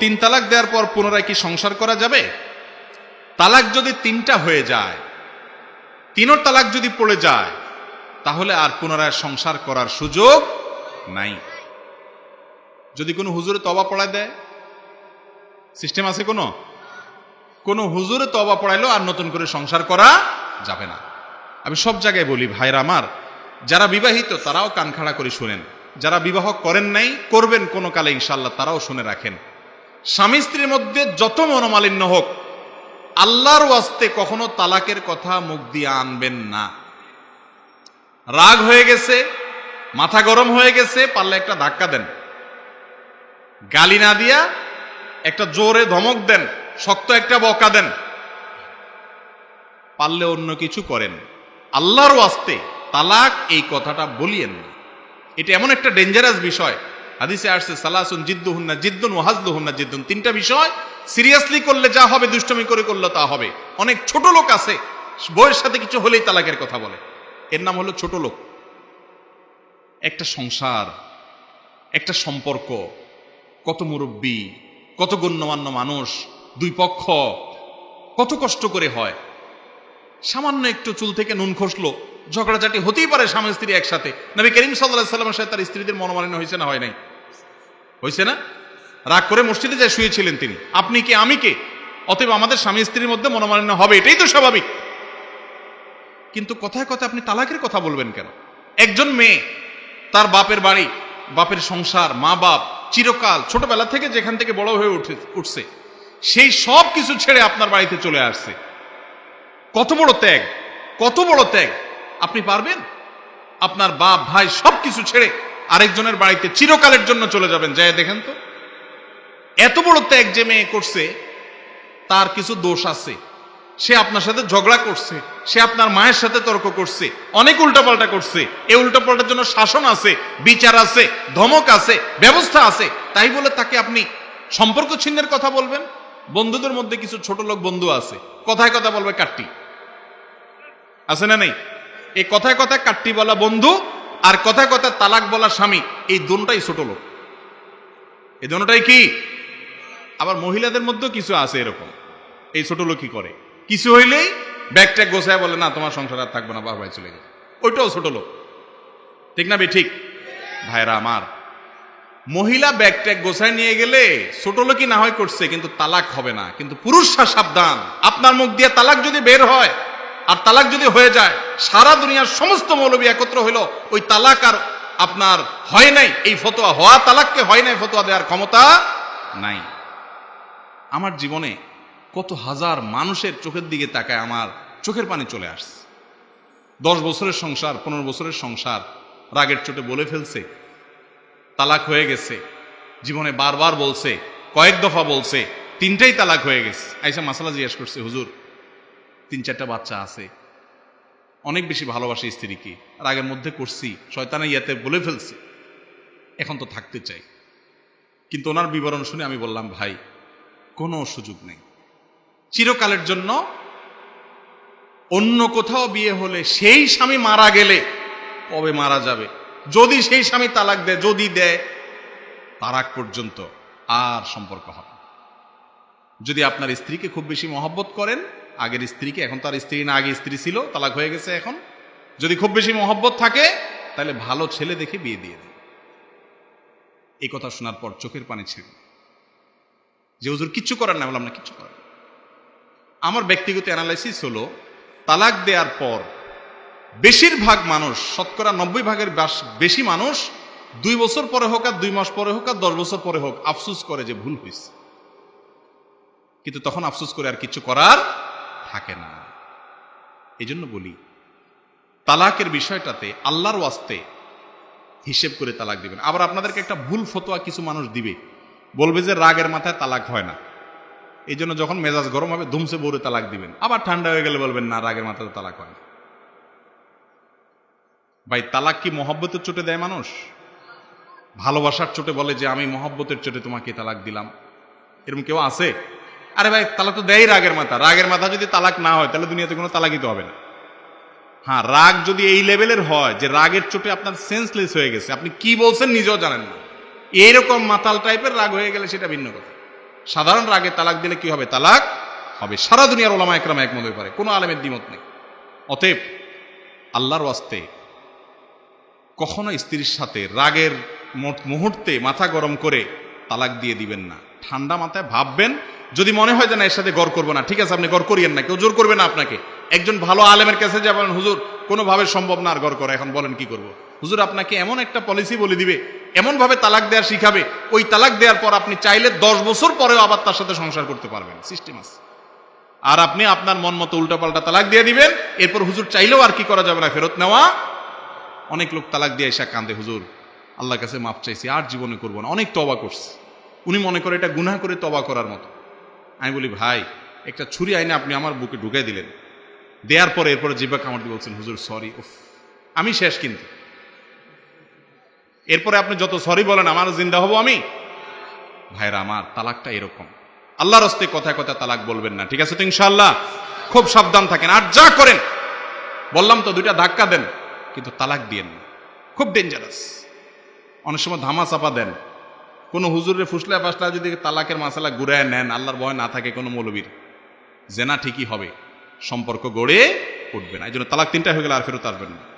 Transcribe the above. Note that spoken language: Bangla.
তিন তালাক দেওয়ার পর পুনরায় কি সংসার করা যাবে? তালাক যদি তিনটা হয়ে যায়, তিনোর তালাক যদি পড়ে যায়, তাহলে আর পুনরায় সংসার করার সুযোগ নাই। যদি কোনো হুজুরে তবা পড়ায় দেয়? সিস্টেম আছে কোনো? কোনো হুজুরে তবা পড়াইলো আর নতুন করে সংসার করা যাবে না। আমি সব জায়গায় বলি, ভাইরা আমার, যারা বিবাহিত তারাও কান খাড়া করে শুনেন। যারা বিবাহ করেন নাই, করবেন কোনো কালে ইনশাল্লাহ তারাও শুনে রাখেন। স্বামী স্ত্রীর মধ্যে যত মনোমালিন্য হোক, আল্লাহর ওয়াস্তে কখনো তালাকের কথা মুখ দিয়ে আনবেন না। রাগ হয়ে গেছে, মাথা গরম হয়ে গেছে, পারলে একটা ধাক্কা দেন। গালি না দিয়া একটা জোরে ধমক দেন, শক্ত একটা বকা দেন। পারলে অন্য কিছু করেন। আল্লাহর ওয়াস্তে তালাক এই কথাটা বলিয়েন না। এটা এমন একটা ডেঞ্জারাস বিষয় হাদিসে আসছে, সালাসুন জিদ্দু হুন্না জিদ্দুন ও হাজলু হুন্না জিদ্দুন। তিনটা বিষয়, সিরিয়াসলি করলে যা হবে, দুষ্টমি করে করলে তা হবে। অনেক ছোট লোক আছে বইয়ের সাথে কিছু হলেই তালাকের কথা বলে। এর নাম হলো ছোট লোক। একটা সংসার, একটা সম্পর্ক, কত মুরব্বী, কত গণ্যমান্য মানুষ, দুই পক্ষ, কত কষ্ট করে হয়। সামান্য একটু চুল থেকে নুন খসলো ঝগড়াঝাটি হতেই পারে স্বামী স্ত্রী একসাথে। নবী করিম সাল্লাহ সাল্লামের সাথে তার স্ত্রীদের মনোমালিন্য হয়েছে না, হয় নাই? হয়েছে না? রাগ করে মসজিদে যায় শুয়েছিলেন তিনি। আপনি কে, আমি কে? অতএব আমাদের স্বামী স্ত্রীর মধ্যে মনোমালিন্য হবে, এটাই তো স্বাভাবিক। কিন্তু কথায় কথায় আপনি তালাকের কথা বলবেন কেন? একজন মেয়ে, তার বাপের বাড়ি, বাপের সংসার, মা বাপ, চিরকাল, ছোটবেলা থেকে যেখান থেকে বড় হয়ে উঠে, উঠছে, সেই সব কিছু ছেড়ে আপনার বাড়িতে চলে আসছে। কত বড় ত্যাগ, কত বড় ত্যাগ। আপনি পারবেন? আপনার বাপ, ভাই সব কিছু ছেড়ে আরেকজনের বাড়িতে চিরকালের জন্য চলে যাবেন। যাই দেখেন তো। এত বড় ত্যাগ যে মেয়ে করছে, তার কিছু দোষ আছে। সে আপনার সাথে ঝগড়া করছে, সে আপনার মায়ের সাথে তর্ক করছে, অনেক উল্টাপাল্টা করছে। এই উল্টাপাল্টার জন্য শাসন আছে, বিচার আছে, ধমক আছে, ব্যবস্থা আছে। তাই বলে তাকে আপনি সম্পর্ক ছিন্নের কথা বলবেন? বন্ধুদের মধ্যে কিছু ছোট লোক বন্ধু আছে। কথায় কথা বলবে কাট্টি। আছে না নেই? এই কথায় কথায় কাট্টি বলা বন্ধু আর কথায় কথায় তালাক বলা স্বামী, এই দুটাই ছোট লোক। এই দুটাই কি? আবার মহিলাদের মধ্যেও কিছু আছে এরকম। এই ছোট লোক কি করে? কিছু হইলেই ব্যাগ ট্যাগ গোছায় বলে, না, তোমার সংসার আর থাকবে না, বাবা ভাই চলে গেছে। ওইটাও ছোট লোক। ঠিক না বে, ঠিক? ভাইরা আমার, মহিলা ব্যাগ ট্যাগ গোছায় নিয়ে গেলে ছোট লোকই না হয় করছে, কিন্তু তালাক হবে না। কিন্তু পুরুষরা সাবধান। আপনার মুখ দিয়ে তালাক যদি বের হয় আর তালাক যদি হয়ে যায়, সারা দুনিয়ার সমস্ত মৌলবী একত্র হইল, ওই তালাক আর আপনার হয় নাই। এই ফতোয়া হওয়া তালাককে হয় নাই, ফতোয়া দেওয়ার ক্ষমতা নাই। আমার জীবনে কত হাজার মানুষের চোখের দিকে তাকায় আমার চোখের পানি চলে আসছে। দশ বছরের সংসার, পনেরো বছরের সংসার রাগের চোটে বলে ফেলছে। তালাক হয়ে গেছে। জীবনে বারবার বলছে, কয়েক দফা বলছে, তিনটাই তালাক হয়ে গেছে। আইসা মাসালা জিজ্ঞেস করছে, হুজুর তিন চারটা বাচ্চা আছে। অনেক বেশি ভালোবাসে স্ত্রীকে। আর আগের মধ্যে করছি শয়তানা ইয়াতে বলে ফেলছি। এখন তো থাকতে চাই। কিন্তু ওনার বিবরণ শুনে আমি বললাম, ভাই, কোনো সুযোগ নেই। চিরকালের জন্য অন্য কোথাও বিয়ে হলে সেই স্বামী মারা গেলে কবে মারা যাবে? যদি সেই স্বামী তালাক দেয়, যদি দেয় তারাক পর্যন্ত আর সম্পর্ক হবে যদি আপনার স্ত্রীকে খুব বেশি মহব্বত করেন আগের স্ত্রীকে, এখন তার স্ত্রী না আগে স্ত্রী ছিল, তালাক হয়ে গেছে এখন। যদি খুব বেশি মহব্বত থাকে, তাহলে ভালো ছেলে দেখে বিয়ে দিয়ে দেন। এই কথা শোনার পর চোখের পানি ছিল যে হুজুর, কিচ্ছু করার না বললাম, না, কিচ্ছু করার আমার ব্যক্তিগত অ্যানালাইসিস হলো, তালাক দেওয়ার পর বেশিরভাগ মানুষ, শতকরা নব্বই ভাগের বেশি মানুষ, দুই বছর পরে হোক আর দুই মাস পরে হোক আর দশ বছর পরে হোক, আফসুস করে যে ভুল হয়েছে কিন্তু তখন আফসোস করে আর কিছু করার থাকে না। এই জন্য বলি, তালাকের বিষয়টাতে আল্লাহর ওয়াস্তে হিসেব করে তালাক দিবেন। আবার আপনাদেরকে একটা ভুল ফতোয়া কিছু মানুষ দিবে, বলবে যে রাগের মাথায় তালাক হয় না। এই জন্য যখন মেজাজ গরম হবে, ধুমসে বউরে তালাক দিবেন। আবার ঠান্ডা হয়ে গেলে বলবেন, না, রাগের মাথায় তালাক হয় না। ভাই, তালাক কি মহব্বতের চোটে দেয় মানুষ? ভালোবাসার চোটে বলে যে, আমি মহব্বতের চোটে তোমাকে তালাক দিলাম। এরকম কেউ আছে? আরে ভাই, তালাক তো দেয় রাগের মাথা। রাগের মাথা যদি তালাক না হয়, তাহলে দুনিয়াতে কোনো তালাকই তো হবে না। হ্যাঁ রাগ যদি এই লেভেলের হয়, যে রাগের চোটে আপনার সেন্সলেস হয়ে গেছে, আপনি কি বলছেন নিজেও জানেন না। এইরকম মাতাল টাইপের রাগ হয়ে গেলে সেটা ভিন্ন কথা। সাধারণ রাগে তালাক দিলে কি হবে? তালাক হবে। সারা দুনিয়ার ওলামা একরাম একমত হয়ে পারে, কোনো আলেমের দ্বিমত নেই। অতএব, আল্লাহর ওয়াস্তে কখনো স্ত্রীর সাথে রাগের মুহূর্তে মাথা গরম করে তালাক দিয়ে দিবেন না। ঠান্ডা মাথায় ভাববেন যদি মনে হয় যে না, এর সাথে গড় করব না, ঠিক আছে, আপনি গড় করিয়েন না, কেউ জোর করবে না আপনাকে। একজন ভালো আলেমের কাছে যা বলেন, হুজুর, কোনোভাবে সম্ভব না আর গড় করা, এখন বলেন কি করব? হুজুর, আপনাকে এমন একটা পলিসি বলে দিবে, এমনভাবে তালাক দেওয়া শিখাবে, ওই তালাক দেওয়ার পর আপনি চাইলে দশ বছর পরেও আবার তার সাথে সংসার করতে পারবেন। সিস্টেম আছে। আর আপনি আপনার মন মতো উল্টাপাল্টা তালাক দিয়ে দিবেন, এরপর হুজুর চাইলেও আর কি করা যাবে না, ফেরত নেওয়া। অনেক লোক তালাক দিয়ে এসে কান্দে হুজুর, আল্লাহর কাছে মাপ চাইছি, আর জীবনে করব না। অনেক তবা করছে। উনি মনে করে এটা গুনাহ করে তবা করার মতো। আমি বলি, ভাই, একটা ছুরি আইনে আপনি আমার বুকে ঢুকাই দিলেন। দেওয়ার পরে এরপরে জিব্বা কামড় দিয়ে বলছেন, হুজুর সরি উফ, আমি শেষ কিন্তু। এরপরে আপনি যত সরি বলেন, আমারও জিন্দা হব আমি? ভাইরা, আমার তালাকটা এরকম। আল্লাহর হস্তে কথায় কথায় তালাক বলবেন না, ঠিক আছে তো ইনশাল্লাহ খুব সাবধান থাকেন, আর যা করেন, বললাম তো দুইটা ধাক্কা দেন, কিন্তু তালাক দিয়েন না। খুব ডেঞ্জারাস অনেক সময় ধামা চাপা দেন। কোনো হুজুরের ফুসলা ফাসলা যদি তালাকের মাসালা ঘুরায় নেন, আল্লাহর ভয় না থাকে কোনো মৌলবীর। জেনা ঠিকই হবে, সম্পর্ক গড়ে উঠবে না। এই জন্য তালাক তিনটা হয়ে গেলে আর ফেরত আসবেন না।